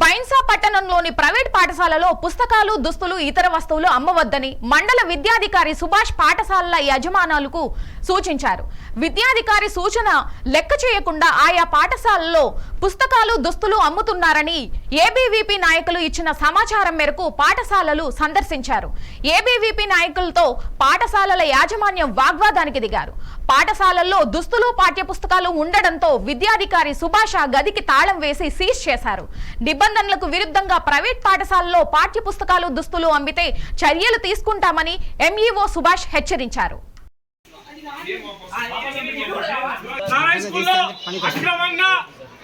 బైన్సా పట్టణంలోని ప్రైవేట్ పాఠశాలలో పుస్తకాలు దుస్తులు ఇతర వస్తువులు అమ్మవద్దని మండల విద్యాధికారి సుభాష్ పాఠశాలల యజమానులకు సూచించారు. విద్యాధికారి సూచన లెక్క చేయకుండా ఆయా పాఠశాలలో పుస్తకాలు దుస్తులు అమ్ముతున్నారని ఏబీవీపీ నాయకులు ఇచ్చిన సమాచారం మేరకు పాఠశాలలు సందర్శించారు. ఏబీవీపీ నాయకులతో పాఠశాలల యాజమాన్యం వాగ్వాదానికి దిగారు. పాఠశాలల్లో దుస్తులు పాఠ్యపుస్తకాలు ఉండడంతో విద్యాధికారి సుభాష గదికి తాళం వేసి సీజ్ చేశారు. నిబంధనలకు విరుద్ధంగా ప్రైవేట్ పాఠశాలలో పాఠ్యపుస్తకాలు దుస్తులు అమ్మితే చర్యలు తీసుకుంటామని ఎంఈఓ సుభాష్ హెచ్చరించారు.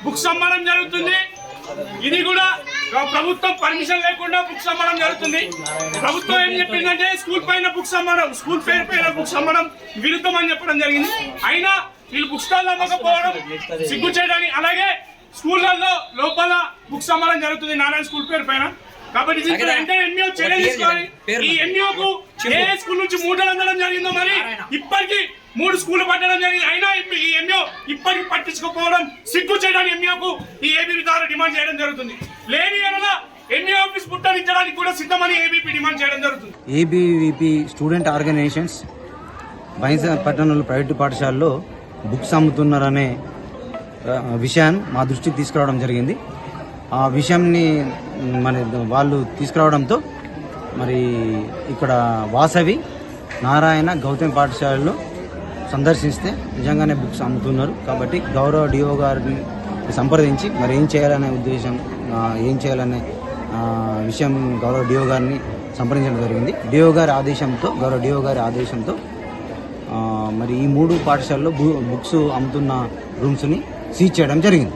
బుక్స్ అమ్మడం జరుగుతుంది. ఇది కూడా ప్రభుత్వం పర్మిషన్ లేకుండా బుక్స్ అమ్మడం జరుగుతుంది. ప్రభుత్వం ఏం చెప్పిందంటే స్కూల్ పైన బుక్స్ అమ్మడం స్కూల్ పేరు పైన బుక్స్ అమ్మడం విరుద్ధం అని చెప్పడం జరిగింది. అయినా వీళ్ళు బుక్ స్టాల్ అమ్మకపోవడం సిగ్గు చేయడానికి అలాగే స్కూళ్ళల్లో లోపల బుక్స్ అమ్మడం జరుగుతుంది నారాయణ స్కూల్ పేరు పైన. కాబట్టి దీనికి వెంటనే ఎంఈఓ చర్య తీసుకోవాలి. ఈ ఎంఈఓకు ఏ స్కూల్ నుంచి మూటలు అందడం జరిగిందో మరి ఇప్పటికీ మూడు స్కూల్ పట్టడం జరిగింది. అయినా ఈ ఎంఈఓ ఇప్పటికి పట్టించుకోకపోవడం సిగ్గు చేయడానికి ఎంఈఓకు ఈ ఏబీపీ ద్వారా డిమాండ్ చేయడం జరుగుతుంది. లేని ఎడల ఎంఈఓ ఆఫీస్ పుట్టనిచ్చడానికి కూడా సిద్ధమని ఏబీపీ డిమాండ్ చేయడం జరుగుతుంది. ఏబీవీపీ స్టూడెంట్ ఆర్గనైజేషన్స్ పట్టణంలో ప్రైవేటు పాఠశాలలో బుక్స్ అమ్ముతున్నారనే విషయాన్ని మా దృష్టికి తీసుకురావడం జరిగింది. ఆ విషయాన్ని మరి వాళ్ళు తీసుకురావడంతో మరి ఇక్కడ వాసవి నారాయణ గౌతమ్ పాఠశాలలో సందర్శిస్తే నిజంగానే బుక్స్ అమ్ముతున్నారు. కాబట్టి గౌరవ డిఓ గారిని సంప్రదించి మరి ఏం చేయాలనే ఉద్దేశం ఏం చేయాలనే విషయం గౌరవ డిఓ గారిని సంప్రదించడం జరిగింది. డిఓ గారి ఆదేశంతో గౌరవ డిఓ గారి ఆదేశంతో మరి ఈ మూడు పాఠశాలలో బు- బుక్స్ అమ్ముతున్న రూమ్స్ని సీజ్ చేయడం జరిగింది.